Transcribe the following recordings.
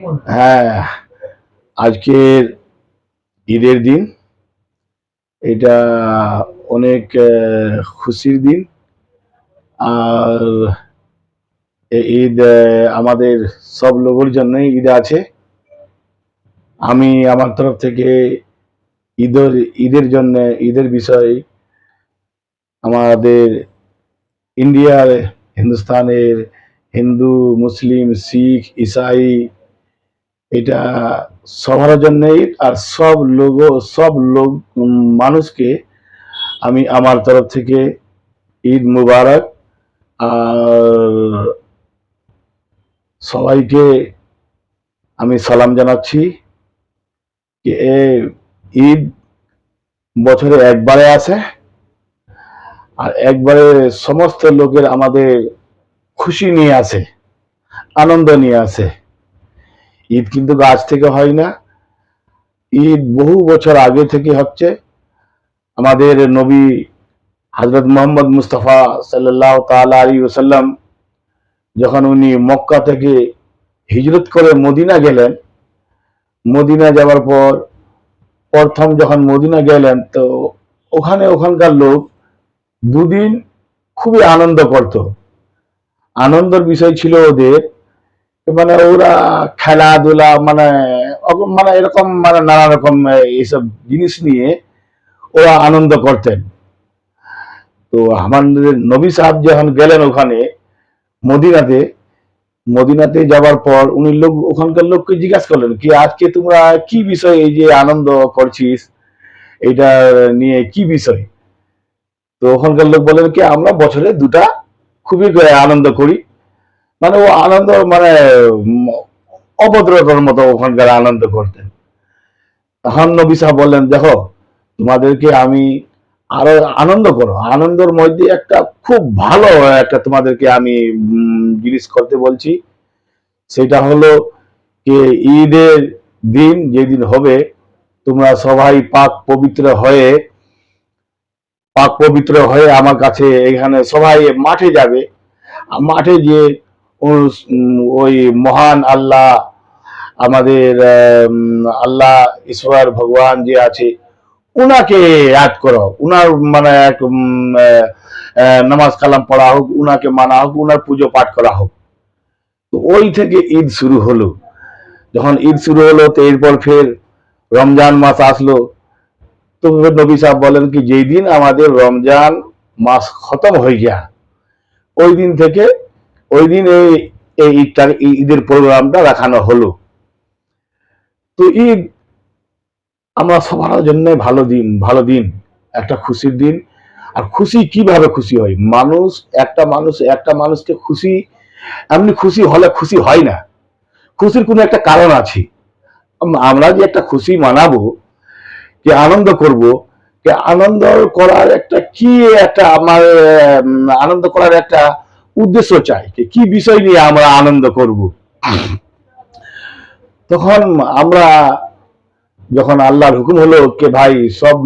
হ্যাঁ আজকের ঈদের দিন। এটা অনেক খুশির দিন। আর ঈদ আমাদের সব লোকের জন্যই ঈদ আছে। আমি আমার তরফ থেকে ঈদের ঈদের জন্য, ঈদের বিষয়ে আমাদের ইন্ডিয়ার, হিন্দুস্তানের হিন্দু, মুসলিম, শিখ, ইসাই এটা সবার জন্যই আর সব লোক সব লোক মানুষকে আমি আমার তরফ থেকে ঈদ মুবারক, আর সবাইকে আমি সালাম জানাচ্ছি যে ঈদ বছরে একবারে আসে, আর একবারে সমস্ত লোকের আমাদের খুশি নিয়ে আসে, আনন্দ নিয়ে আসে। ঈদ কিন্তু আজ থেকে হয় না। ঈদ বহু বছর আগে থেকে হচ্ছে। আমাদের নবী হজরত মোহাম্মদ মুস্তফা সাল্লাহ তালা আলী ওসাল্লাম যখন উনি মক্কা থেকে হিজরত করে মদিনা গেলেন, মদিনা যাওয়ার পর প্রথম যখন মদিনা গেলেন, তো ওখানে ওখানকার লোক দুদিন খুবই আনন্দ করত। আনন্দের বিষয় ছিল ওদের মানে ওরা খেলাধুলা মানে মানে এরকম মানে নানা রকম এইসব জিনিস নিয়ে ওরা আনন্দ করতেন। তো আমাদের নবী সাহেব যখন গেলেন ওখানে, মদিনাতে মদিনাতে যাওয়ার পর উনি লোক, ওখানকার লোককে জিজ্ঞাসা করলেন, কি আজকে তোমরা কি বিষয় এই যে আনন্দ করছিস? এটা নিয়ে কি বিষয়? তো ওখানকার লোক বলেন কি, আমরা বছরে দুটা খুবই আনন্দ করি। মানে ও আনন্দ মানে অভদ্রতার মতো ওখানকার আনন্দ করতেন। তখন নবী সাহেব বললেন দেখো তোমাদেরকে আমি আরও আনন্দ করো। আনন্দের মধ্যে একটা খুব ভালো একটা তোমাদেরকে আমি জিনিস করতে বলছি। সেটা হলো যে ঈদের দিন যেদিন হবে তোমরা সবাই পাক পবিত্র হয়ে পাক পবিত্র হয়ে আমার কাছে এখানে সবাই মাঠে যাবে। মাঠে যে ও- উম, ওই মহান আল্লাহ, আমাদের আল্লাহ ঈশ্বর ভগবান যে আছে, উনাকে ইয়াদ করো। উনার মানে এক নামাজ কালাম পড়া হোক, উনাকে মানা হোক, উনার পুজো পাঠ করা হোক। তো ওই থেকে ঈদ শুরু হলো। যখন ঈদ শুরু হলো, তো এরপর ফের রমজান মাস আসলো। তো নবী সাহেব বলেন কি, যেই দিন আমাদের রমজান মাস খতম হয়ে যায় ওই দিন থেকে ওই দিন এই এই ঈদটা, এই ঈদের প্রোগ্রামটা রাখানো হলো। তো ঈদ আমরা সবার জন্য ভালো দিন ভালো দিন, একটা খুশির দিন। আর খুশি কীভাবে খুশি হয়? মানুষ, একটা মানুষ, একটা মানুষকে খুশি, এমনি খুশি হলে খুশি হয় না। খুশির কোনো একটা কারণ আছে। আমরা যে একটা খুশি মানাবো, যে আনন্দ করব, যে আনন্দ করার একটা কি একটা আমার আনন্দ করার একটা উদ্দেশ্য চাই কি বিষয় নিয়ে আমরা আনন্দ করব। তখন আমরা যখন আল্লাহর হুকুম হলো কে ভাই সব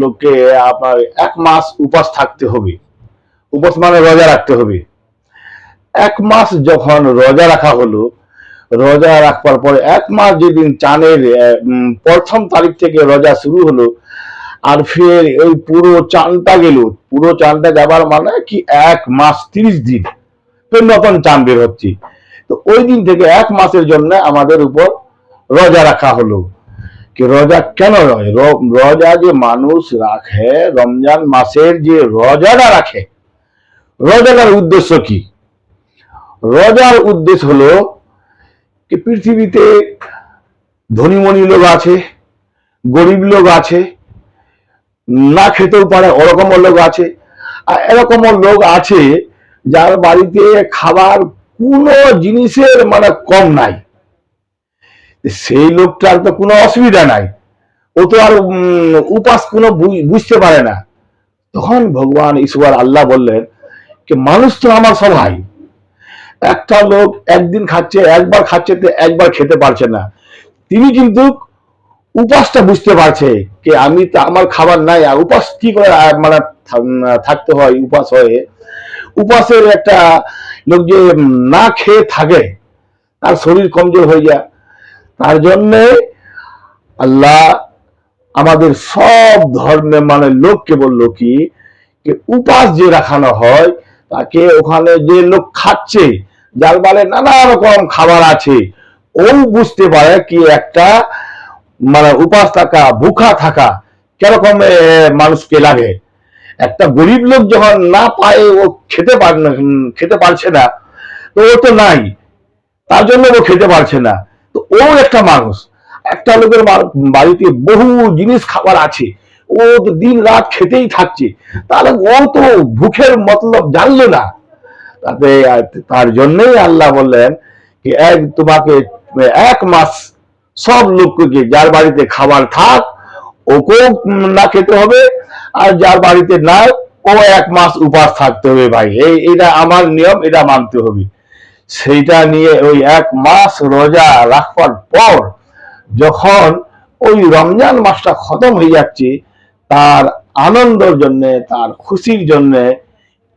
লোককে আপনার এক মাস উপাস থাকতে হবে। উপাস মানে রোজা রাখতে হবে। এক মাস যখন রোজা রাখা হলো, রোজা রাখবার পরে এক মাস যেদিন চানের প্রথম তারিখ থেকে রোজা শুরু হলো আর ফের ওই পুরো চানটা গেল। পুরো চানটা যাবার মানে কি এক মাস তিরিশ দিন। ফের নতুন চান বের হচ্ছে। তো ওই দিন থেকে এক মাসের জন্য আমাদের উপর রোজা রাখা হলো। কি রোজা কেন রয় রোজা যে মানুষ রাখে, রমজান মাসের যে রোজাটা রাখে, রোজাটার উদ্দেশ্য কি? রোজার উদ্দেশ্য হলো কি পৃথিবীতে ধনীমণি লোক আছে, গরিব লোক আছে না খেতেও পারে ওরকম লোক আছে। আর এরকম লোক আছে যার বাড়িতে খাবার কোনো জিনিসের মানে কম নাই। সেই লোকটার তো কোনো অসুবিধা নাই। ও তো আর উপাস কোনো বুঝ- বুঝতে পারে না। তখন ভগবান ঈশ্বর আল্লাহ বললেন যে মানুষ তো আমার সবাই একটা লোক একদিন খাচ্ছে, একবার খাচ্ছে তো একবার খেতে পারছে না। তিনি কিন্তু উপাসটা বুঝতে পারছে যে আমি তো, আমার খাবার নাই, আর উপাস কি করে মানে থাকতে হয় উপাস হয়ে? উপাসের একটা লোক যে না খেয়ে থাকে, তার শরীর কমজোর হয়ে যায়। তার জন্যে আল্লাহ আমাদের সব ধর্মে মানে লোককে বলল কি, যে উপাস যে রাখানো হয়, তাকে ওখানে যে লোক খাচ্ছে, যার বলে নানা রকম খাবার আছে, ও বুঝতে পারে কি একটা মানে উপাস থাকা, ভুখা থাকা, কীরকম মানুষকে লাগে? একটা গরিব লোক যখন না পায়, ও খেতে পার, খেতে পারছে না, তো ও তো নাই। তার জন্য ও খেতে পারছে না। তো ও একটা মানুষ। একটা লোকের বাড়িতে বহু জিনিস খাবার আছে। ও তো দিন রাত খেতেই থাকছে। তাহলে ও তো ভুখের মতলব জানলো না। তাতে, তার জন্যই আল্লাহ বললেন কি এক তোমাকে, এক মাস সব লোককে যার বাড়িতে খাবার থাক, ওকেও না খেতে হবে, আর যার বাড়িতে না ও এক মাস উপাস থাকতে হবে ভাই। এটা আমার নিয়ম, এটা মানতে হবে। সেইটা নিয়ে ওই এক মাস রোজা রাখবার পর যখন ওই রমজান মাসটা খতম হয়ে যাচ্ছে, তার আনন্দর জন্য, তার খুশির জন্য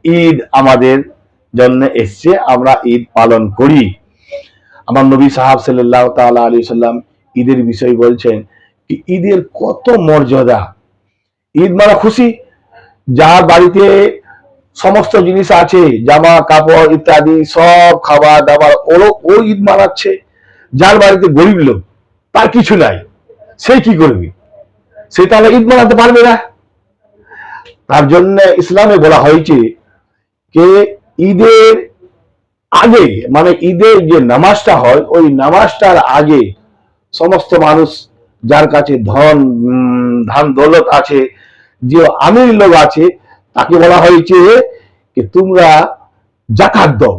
ঈদ আমাদের জন্য এসছে। আমরা ঈদ পালন করি। আমার নবী সাহাব সাল্লাহ তাআলা আলী সাল্লাম ঈদের বিষয় বলছেন কি ঈদের কত মর্যাদা? ঈদ মানে খুশি? যার বাড়িতে সমস্ত জিনিস আছে, জামা, কাপড় ইত্যাদি, সব খাবার দাবার ওরও ও ঈদ মানাচ্ছে। যার বাড়িতে গরিব লোক, তার কিছু নাই। সে কি করবে? সে তাহলে ঈদ মানাতে পারবে না। তার জন্য ইসলামে বলা হয়েছে কে ঈদের আগে মানে ঈদের যে নামাজটা হয়, ওই নামাজটার আগে সমস্ত মানুষ যার কাছে ধন ধান দৌলত আছে, যে আমির লোক আছে, তাকে বলা হয়েছে যে তোমরা জাকাত দাও।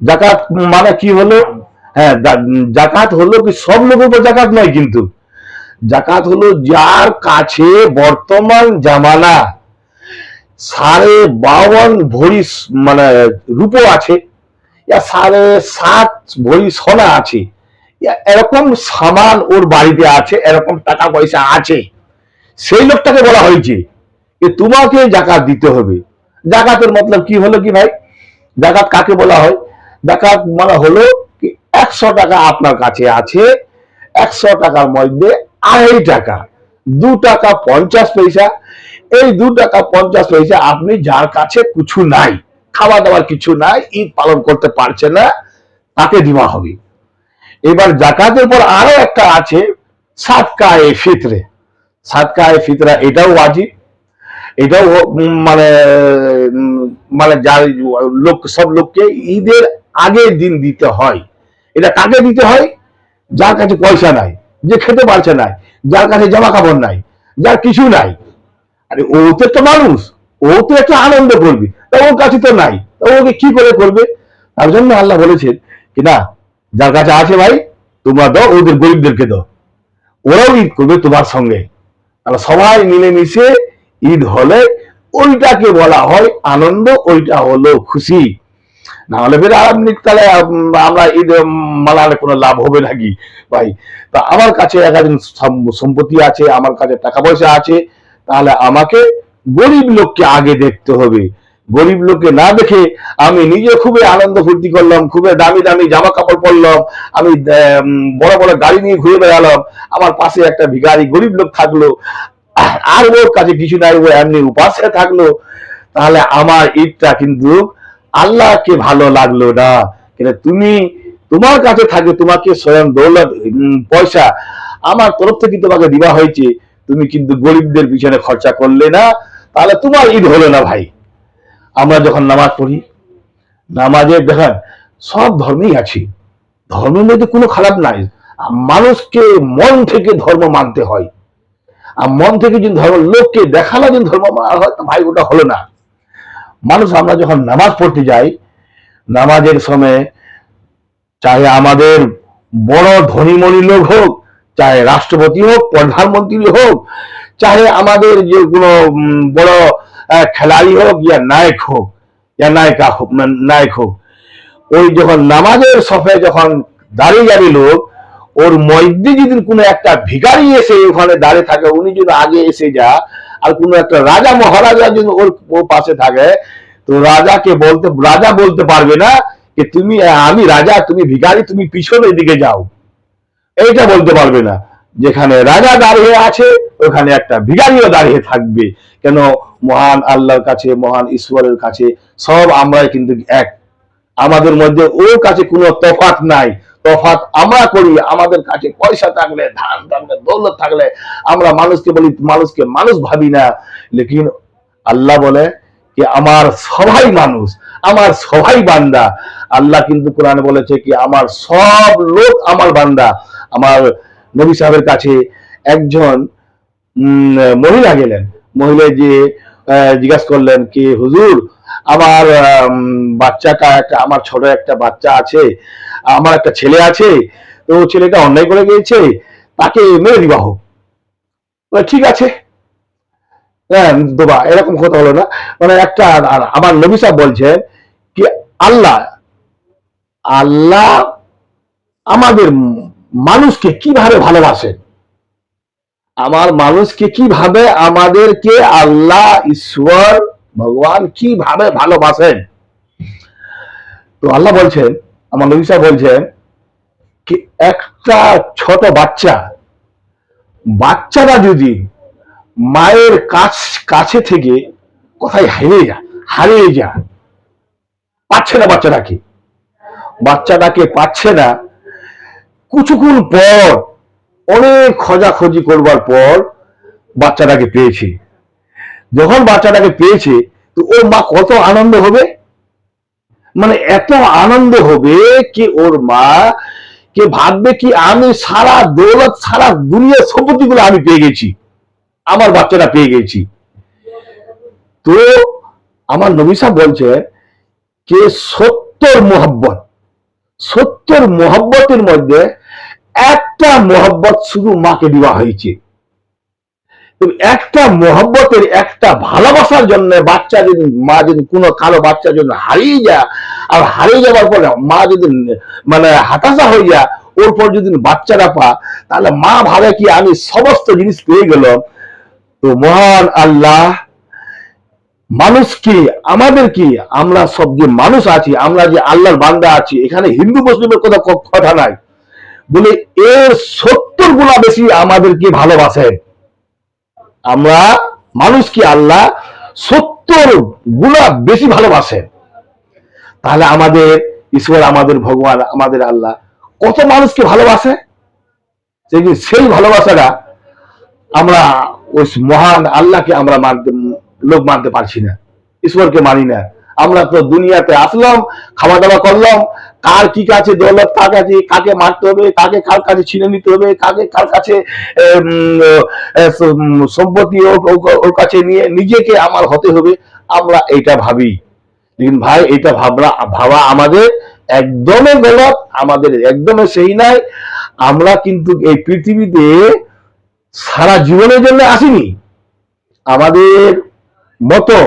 জাকাত মানে কি হলো? হ্যাঁ জাকাত হলো কি সব লোকের জাকাত নয় কিন্তু। জাকাত হলো যার কাছে বর্তমান জামানা সাড়ে বাউন ভরি মানে রূপো আছে ইয়া সাড়ে সাত ভরি সোনা আছে। ইয়া এরকম সামান ওর বাড়িতে আছে, এরকম টাকা পয়সা আছে। সেই লোকটাকে বলা হয়েছে যে তোমাকে জাকাত দিতে হবে। জাকাতের মতলব কি হলো কি ভাই? জাকাত কাকে বলা হয়? জাকাত মানে হলো কি একশো টাকা আপনার কাছে আছে, একশো টাকার মধ্যে আড়াই টাকা, দু টাকা পঞ্চাশ পয়সা। এই দু টাকা পঞ্চাশ পয়সা আপনি যার কাছে কিছু নাই। খাওয়া দাওয়ার কিছু নাই, ঈদ পালন করতে পারছে না, তাকে দেওয়া হবে। এবার জাকাতের পর আরও একটা আছে সাতকায়ে ফিতরে। সাতকায়ে ফিতরা, এটাও ওয়াজিব। এটাও মানে মানে যার লোক, সব লোককে ঈদের আগের দিন দিতে হয়। এটা কাকে দিতে হয়? যার কাছে পয়সা নাই, যে খেতে পারছে না যার কাছে জামা কাপড় নাই, যার কিছু নাই। আরে ও তো মানুষ। ও তো একটা আনন্দ করবে তা ওর কাছে তো নাই, তা ওকে কি করে করবে? তার জন্য আল্লাহ বলেছেন কি না, যার কাছে আছে ভাই, তোমরা দাও, ওদের গরিবদেরকে দাও। ওরাও ঈদ করবে তোমার সঙ্গে। তাহলে সবাই মিলেমিশে ঈদ হলে ওইটাকে বলা হয় আনন্দ, ওইটা হলো খুশি। না হলে ফের আপনি তাহলে আমরা ঈদ মানালে কোনো লাভ হবে নাকি ভাই? তা আমার কাছে একাধিক সম- সম্পত্তি আছে, আমার কাছে টাকা পয়সা আছে, তাহলে আমাকে গরিব লোককে আগে দেখতে হবে। গরিব লোককে না দেখে আমি নিজে খুবই আনন্দ ফুর্তি করলাম, খুবই দামি দামি জামা কাপড় পরলাম, আমি বড় বড় গাড়ি নিয়ে ঘুরে বেড়ালাম, আমার পাশে একটা ভিখারি গরিব লোক থাকল, আর ওর কাছে কিছু নাই, ও এমনি উপাসে থাকল। তাহলে আমার ঈদটা কিন্তু আল্লাহকে ভালো লাগল না। কিন্তু তুমি তোমার কাছে থাকে, তোমাকে স্বয়ং দৌলত পয়সা। আমার তরফ থেকে তোমাকে দেওয়া হয়েছে। তুমি কিন্তু গরিবদের পিছনে খরচা করলে না তাহলে তোমার ঈদ হলো না ভাই। আমরা যখন নামাজ পড়ি, নামাজে দেখেন, সব ধর্মেই আছে। ধর্মের মধ্যে কোনো খারাপ নাই। মানুষকে মন থেকে ধর্ম মানতে হয়। আর মন থেকে যদি ধর্ম, লোককে দেখানো যদি ধর্ম মানা হয়, তো ভাই, ওটা হলো না। মানুষ, আমরা যখন নামাজ পড়তে যাই, নামাজের সময়, চাহে আমাদের বড় ধনীমণি লোক হোক চাহে রাষ্ট্রপতি হোক, প্রধানমন্ত্রী হোক, চাহে আমাদের যে কোনো বড় খেলাড়ি হোক, ইয়া নায়ক হোক, ইয়া নায়িকা হোক নায়ক হোক, ওই যখন নামাজের সফে যখন দাঁড়িয়ে যাবে লোক, ওর মধ্যে যদি কোনো একটা ভিখারি এসে ওখানে দাঁড়িয়ে থাকে, উনি যদি আগে এসে যা আর কোনো একটা রাজা, মহারাজা যদি ওর পাশে থাকে, তো রাজাকে বলতে, রাজা বলতে পারবে না যে তুমি, আমি রাজা, তুমি ভিখারি, তুমি পিছনের দিকে যাও। এইটা বলতে পারবে না। যেখানে রাজা দাঁড়িয়ে আছে, ওখানে একটা ভিখারিও দাঁড়িয়ে থাকবে। কেন? মহান আল্লাহর কাছে, মহান ঈশ্বরের কাছে সব আমরাই কিন্তু এক। আমাদের মধ্যে ওর কাছে কোনো তফাৎ নাই। তফাৎ আমরা করি, আমাদের কাছে পয়সা থাকলে, ধান থাকলে, দৌলত থাকলে, আমরা মানুষকে বলি, মানুষকে মানুষ ভাবি না। লেকিন আল্লাহ বলে কি, আমার সবাই মানুষ, আমার সবাই বান্দা। আল্লাহ কিন্তু কোরআনে বলেছে কি, আমার সব লোক আমার বান্দা। আমার নবী সাহেবের কাছে একজন মহিলা গেলেন। মহিলা যে জিজ্ঞাসা করলেন কি হুজুর আমার আম, বাচ্চাটা একটা আমার ছোট একটা বাচ্চা আছে আমার একটা ছেলে আছে তো ছেলেটা অন্যায় করে গিয়েছে তাকে মেরে দিবা হোক। ঠিক আছে। হ্যাঁ দোবা এরকম কথা হলো না। মানে একটা আমার নবী সাহেব বলছেন কি আল্লাহ আল্লাহ আমাদের মানুষকে কীভাবে ভালোবাসেন? আমার মানুষকে কীভাবে আমাদেরকে আল্লাহ, ঈশ্বর, ভগবান কীভাবে ভালোবাসেন? তো আল্লাহ বলছেন, আমার নবী সাহেব বলছেন কি একটা ছোট বাচ্চা বাচ্চারা যদি মায়ের কাছ, কাছে থেকে কোথায় হারিয়ে যায় হারিয়ে যায়, পাচ্ছে না বাচ্চাটাকে বাচ্চাটাকে পাচ্ছে না কিছুক্ষণ পর, অনেক খোঁজাখুঁজি করবার পর বাচ্চাটাকে পেয়েছে। যখন বাচ্চাটাকে পেয়েছে, তো ওর মা কত আনন্দ হবে? মানে এত আনন্দ হবে কি ওর মা, কে ভাববে কি আমি সারা দৌলত, সারা দুনিয়ার সম্পত্তিগুলো আমি পেয়ে গেছি, আমার বাচ্চাটা পেয়ে গেছি। তো আমার নবী সাহেব বলছে যে সত্তর মোহব্বত, সত্তর মোহব্বতের মধ্যে একটা মোহব্বত শুধু মাকে দেওয়া হয়েছে। একটা মোহব্বতের, একটা ভালোবাসার জন্য বাচ্চা যদি, মা যদি কোনো কালো বাচ্চা যদি হারিয়ে যায়, আর হারিয়ে যাওয়ার পরে মা যদি মানে হতাশা হয়ে যায়, ওর পর যদি বাচ্চারা পা তাহলে মা ভাবে কি আমি সমস্ত জিনিস পেয়ে গেলাম। তো মহান আল্লাহ মানুষ কি আমাদের কি আমরা সব যে মানুষ আছি, আমরা যে আল্লাহর বান্দা আছি, এখানে হিন্দু, মুসলিমের কথা কথা নাই। বলে, এর সত্তর গুণা বেশি আমাদেরকে ভালোবাসেন। আমরা মানুষকে আল্লাহ? সত্তর গুণা বেশি ভালোবাসেন। তাহলে আমাদের ঈশ্বর, আমাদের ভগবান, আমাদের আল্লাহ কত মানুষকে ভালোবাসে? সেই ভালোবাসাটা আমরা ওই মহান আল্লাহকে আমরা মানতে, লোক মানতে পারছি না। ঈশ্বরকে মানি না। আমরা তো দুনিয়াতে আসলাম, খাওয়া দাওয়া করলাম কার কি কাছে দৌলত, কার কাছে, কাকে মারতে হবে, কাকে কার কাছে ছিনে নিতে হবে, কাকে কার কাছে সম্পত্তি ওর কাছে নিয়ে নিজেকে আমার হতে হবে, আমরা এটা ভাবি। লেকিন ভাই, এটা ভাবরা ভাবা আমাদের একদমই গলত, আমাদের একদমই সেই নাই। আমরা কিন্তু এই পৃথিবীতে সারা জীবনের জন্য আসিনি। আমাদের মতো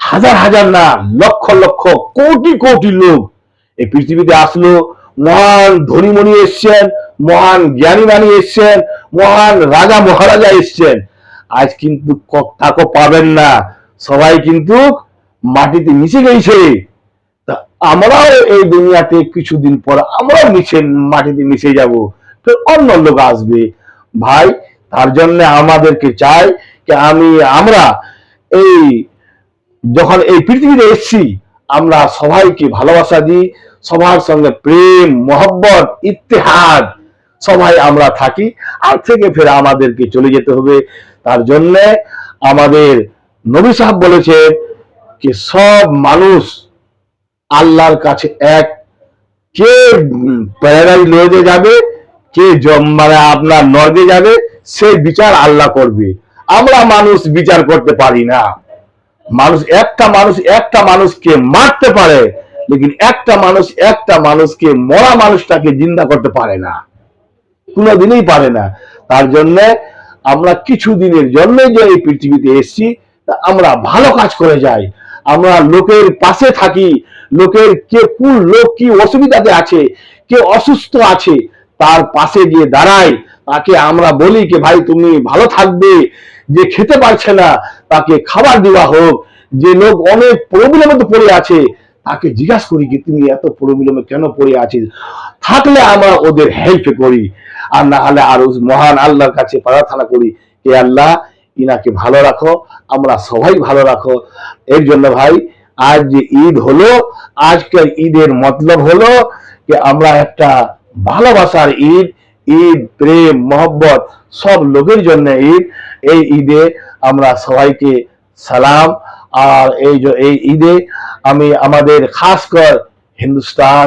হাজার হাজার না, লক্ষ লক্ষ, কোটি কোটি লোক এই পৃথিবীতে আসলো মহান ধনীমণি এসছেন, মহান জ্ঞানী মানি এসছেন, মহান রাজা মহারাজা এসছেন। আজ কিন্তু তাকে পাবেন না। সবাই কিন্তু মাটিতে মিশে গেছে। তা আমরাও এই দুনিয়াতে কিছুদিন পর আমরাও মিশে, মাটিতে মিশে যাব। তো অন্য লোক আসবে। ভাই, তার জন্য আমাদেরকে চাই যে আমি, আমরা এই, যখন এই পৃথিবীতে এসেছি, আমরা সবাইকে ভালোবাসা দিই সবার সঙ্গে প্রেম, মোহব্বত, ইত্তেহাদ, সবাই আমরা থাকি। আর থেকে ফের আমাদেরকে চলে যেতে হবে। তার জন্য আমাদের নবী সাহেব বলেছে যে সব মানুষ আল্লাহর কাছে এক। কে প্যারাডাইজ লয়ে যাবে, কে মানে আপনার নর্গে যাবে, সে বিচার আল্লাহ করবে। আমরা মানুষ বিচার করতে পারি না। মানুষ একটা মানুষ, একটা মানুষকে মারতে পারে। লেকিন একটা মানুষ, একটা মানুষকে মরা মানুষটাকে জিন্দা করতে পারে না। কোনোদিনই পারে না। তার জন্য আমরা কিছু দিনের জন্য যে এই পৃথিবীতে এসেছি আমরা ভালো কাজ করে যাই। আমরা লোকের পাশে থাকি। লোকের কে কোন লোক কি অসুবিধাতে আছে, কে অসুস্থ আছে, তার পাশে গিয়ে দাঁড়াই। তাকে আমরা বলি কি, ভাই, তুমি ভালো থাকবে। যে খেতে পারছে না, তাকে খাবার দেওয়া হোক। যে লোক অনেক প্রবলেমে পড়ে আছে তাকে জিজ্ঞাসা করি কি তুমি এত পরিবিলম্বে কেন পড়ে আছিস? থাকলে আমরা ওদের হেল্প করি। আর না হলে আর মহান আল্লাহর কাছে প্রার্থনা করি হে আল্লাহ, ইনাকে ভালো রাখো, আমরা সবাই ভালো রাখো। এর জন্য ভাই, আজ যে ঈদ হলো, আজকের ঈদের মতলব হলো যে, আমরা একটা ভালোবাসার ঈদ ঈদ, প্রেম, মহব্বত, সব লোকের জন্য ঈদ। এই ঈদে আমরা সবাইকে সালাম আর এই যে, এই ঈদে আমি আমাদের খাস কর হিন্দুস্তান,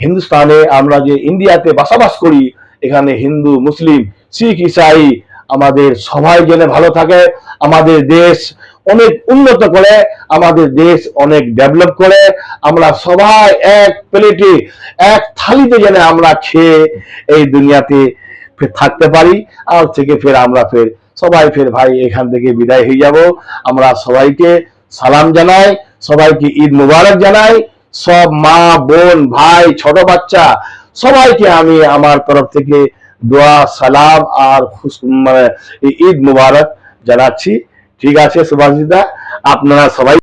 হিন্দুস্তানে আমরা যে ইন্ডিয়াতে বসবাস করি, এখানে হিন্দু, মুসলিম, শিখ, ইসাই আমাদের সবাই যেন ভালো থাকে, আমাদের দেশ অনেক উন্নত করে, আমাদের দেশ অনেক ডেভেলপ করে, আমরা সবাই এক প্লেটে, এক থালিতে যেন আমরা খেয়ে এই দুনিয়াতে ফের থাকতে পারি। আর থেকে ফের আমরা ফের, সবাই ফের ভাই এখান থেকে বিদায় হয়ে যাব। আমরা সবাইকে সালাম জানাই, সবাইকে ঈদ মুবারক জানাই। সব মা, বোন, ভাই, ছোট বাচ্চা, সবাইকে আমি আমার তরফ থেকে দোয়া, সালাম আর মানে ঈদ মুবারক জানাচ্ছি। ঠিক আছে সুভাষিতা আপনারা সবাই